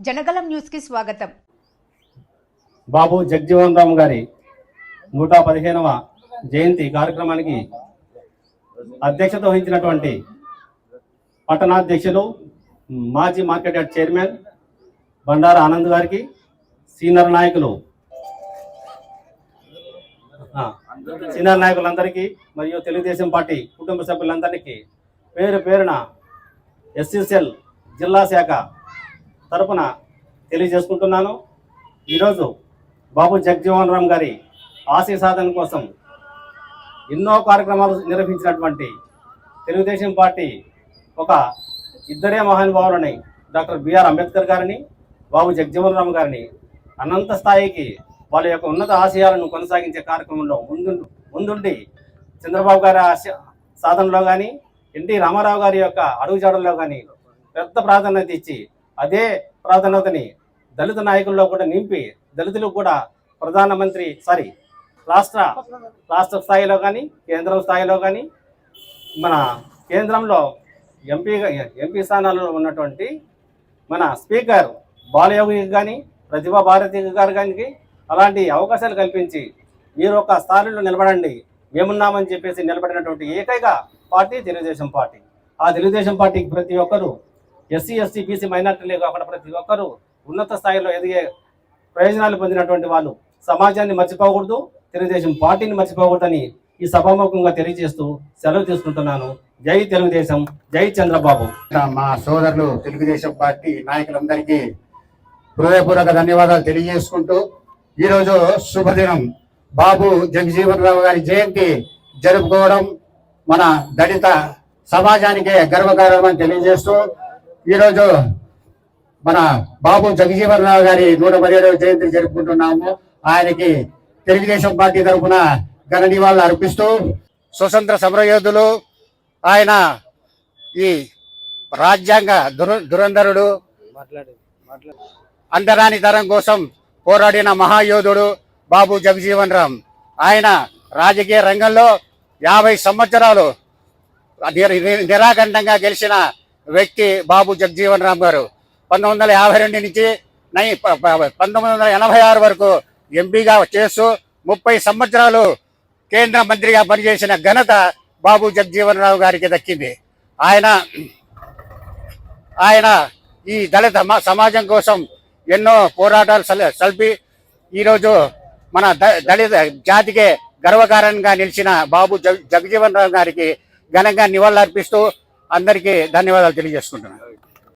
జనగలం న్యూస్కి స్వాగతం. బాబు జగ్జీవన్ రామ్ గారి నూట పదిహేనవ జయంతి కార్యక్రమానికి అధ్యక్షత వహించినటువంటి పట్టణాధ్యక్షులు మాజీ market yard chairman Bandara Anand గారికి సీనియర్ నాయకులు సీనియర్ నాయకులందరికీ మరియు తెలుగుదేశం పార్టీ కుటుంబ సభ్యులందరికీ పేరు పేరున ఎస్ఎస్ఎల్ జిల్లా శాఖ తరపున తెలియజేసుకుంటున్నాను. ఈరోజు బాబు జగజీవన్ రామ్ గారి ఆశయ సాధన కోసం ఎన్నో కార్యక్రమాలు నిర్వహించినటువంటి తెలుగుదేశం పార్టీ ఒక ఇద్దరే మహానుభావులని డాక్టర్ బిఆర్ అంబేద్కర్ గారిని బాబు జగ్జీవన్ రామ్ గారిని అనంత స్థాయికి వాళ్ళ యొక్క ఉన్నత ఆశయాలను కొనసాగించే కార్యక్రమంలో ముందు ముందుండి చంద్రబాబు గారి ఆశ సాధనలో కానీ ఎన్టీ రామారావు గారి యొక్క అడుగుజాడల్లో కానీ పెద్ద ప్రాధాన్యత ఇచ్చి అదే ప్రాధాన్యతని దళిత నాయకుల్లో కూడా నింపి దళితులు కూడా ప్రధానమంత్రి సారీ రాష్ట్ర రాష్ట్ర స్థాయిలో కానీ కేంద్రం స్థాయిలో కానీ మన కేంద్రంలో ఎంపీగా ఎంపీ స్థానాల్లో ఉన్నటువంటి మన స్పీకర్ బాలయోగికి కానీ ప్రతిభా భారతి గారు కానీ అలాంటి అవకాశాలు కల్పించి మీరు ఒక స్థానంలో నిలబడండి మేమున్నామని చెప్పేసి నిలబడినటువంటి ఏకైక పార్టీ తెలుగుదేశం పార్టీ. ఆ తెలుగుదేశం పార్టీకి ప్రతి ఒక్కరూ ఎస్సీ ఎస్సీ బీసీ మైనార్టీలే కాకుండా ప్రతి ఒక్కరూ ఉన్నత స్థాయిలో ఎదిగే ప్రయోజనాలు పొందినటువంటి వాళ్ళు సమాజాన్ని మర్చిపోకూడదు తెలుగుదేశం పార్టీని మర్చిపోకూడదని ఈ సభాముఖంగా తెలియజేస్తూ సెలవు తీసుకుంటున్నాను. జై తెలుగుదేశం జై చంద్రబాబు. మా సోదరులు తెలుగుదేశం పార్టీ నాయకులందరికీ హృదయపూర్వక ధన్యవాదాలు తెలియజేసుకుంటూ ఈరోజు శుభదినం. బాబు జగజీవన్ రావు గారి జయంతి జరుపుకోవడం మన దళిత సమాజానికే గర్వకారణం తెలియజేస్తూ ఈరోజు మన బాబు జగజీవన్ రావు గారి నూట పదిహేడవ జయంతి జరుపుకుంటున్నాము. ఆయనకి తెలుగుదేశం పార్టీ తరఫున ఘన నివాళులు అర్పిస్తూ స్వతంత్ర సమరయోధులు ఆయన ఈ రాజ్యాంగ దుర దురంధరుడు అంతరాని తరం కోసం పోరాడిన మహాయోధుడు బాబు జగజీవన్ రామ్. ఆయన రాజకీయ రంగంలో యాభై సంవత్సరాలు నిర- గెలిచిన వ్యక్తి బాబు జగజీవన్ రామ్ గారు పంతొమ్మిది వందల యాభై రెండు నుంచి నై ప- ప- పంతొమ్మిది వందల ఎనభై ఆరు వరకు ఎంపీగా చేస్తూ ముప్పై సంవత్సరాలు కేంద్ర మంత్రిగా పనిచేసిన ఘనత బాబు జగజీవన్ రావు గారికి దక్కింది. ఆయన ఆయన ఈ దళిత సమాజం కోసం ఎన్నో పోరాటాలు సల్పి. ఈరోజు మన ద- దళిత జాతికే గర్వకారణంగా నిలిచిన బాబు జగ జగజీవన్ రావు గారికి ఘనంగా నివాళులర్పిస్తూ అందరికీ ధన్యవాదాలు తెలియజేసుకుంటున్నాను.